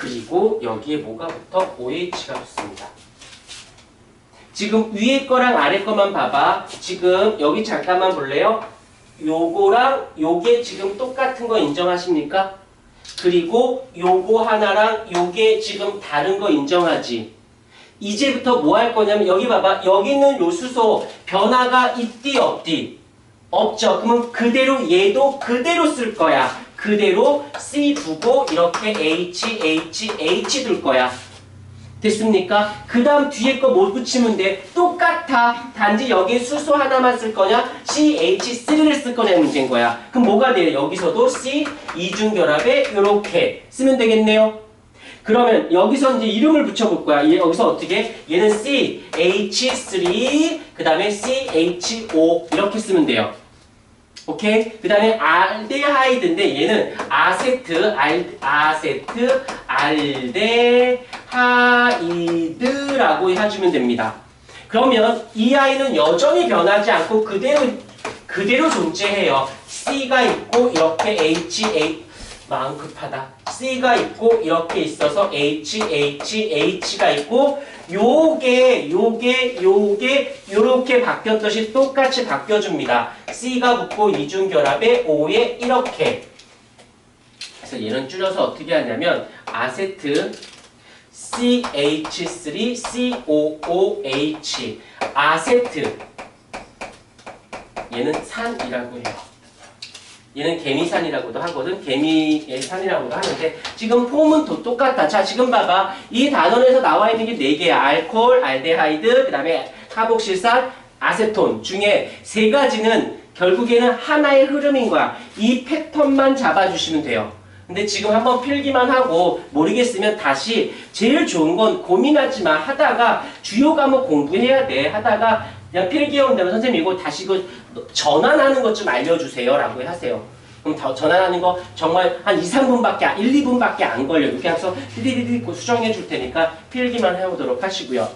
그리고 여기에 뭐가 붙어? OH가 붙습니다. 지금 위에 거랑 아래 거만 봐봐. 지금 여기 잠깐만 볼래요? 요거랑 요게 지금 똑같은 거 인정하십니까? 그리고 요거 하나랑 요게 지금 다른 거 인정하지? 이제부터 뭐 할 거냐면 여기 봐봐. 여기 있는 요 수소 변화가 있디 없디? 없죠. 그러면 그대로 얘도 그대로 쓸 거야. 그대로 C 두고 이렇게 H, H, H 둘 거야. 됐습니까? 그 다음 뒤에 거뭐 붙이면 돼? 똑같아. 단지 여기에 수소 하나만 쓸 거냐? CH3를 쓸 거냐 문제인 거야. 그럼 뭐가 돼요? 여기서도 C 이중결합에 이렇게 쓰면 되겠네요. 그러면 여기서 이제 이름을 붙여볼 거야. 얘 여기서 어떻게? 얘는 C, H3, 그 다음에 CHO 이렇게 쓰면 돼요. 오케이? 그 다음에 알데하이드인데 얘는 아세트, 알, 아세트, 알데하이드라고 해주면 됩니다. 그러면 이 아이는 여전히 변하지 않고 그대로 그대로 존재해요. C가 있고 이렇게 H, A 마음 급하다. C가 있고 이렇게 있어서 H, H, H가 있고 요게 요게 요게 요렇게 바뀌었듯이 똑같이 바뀌어줍니다. C가 붙고 이중결합에 O에 이렇게 그래서 얘는 줄여서 어떻게 하냐면 아세트 CH3COOH 아세트 얘는 산이라고 해요. 얘는 개미산이라고도 하거든. 개미의 산이라고도 하는데 지금 폼은 또 똑같다. 자 지금 봐봐. 이 단원에서 나와 있는 게 네 개야. 알코올, 알데하이드, 그 다음에 카복실산, 아세톤 중에 세 가지는 결국에는 하나의 흐름인 거야. 이 패턴만 잡아주시면 돼요. 근데 지금 한번 필기만 하고 모르겠으면 다시 제일 좋은 건 고민하지 마. 하다가 주요 과목 공부해야 돼. 하다가 그냥 필기해온 다음에 선생님 이거 다시 그 전환하는 것 좀 알려주세요. 라고 하세요. 그럼 더 전환하는 거 정말 한 2, 3분밖에, 안- 1, 2분밖에 안 걸려요. 이렇게 해서 디디디디 수정해 줄 테니까 필기만 해오도록 하시고요.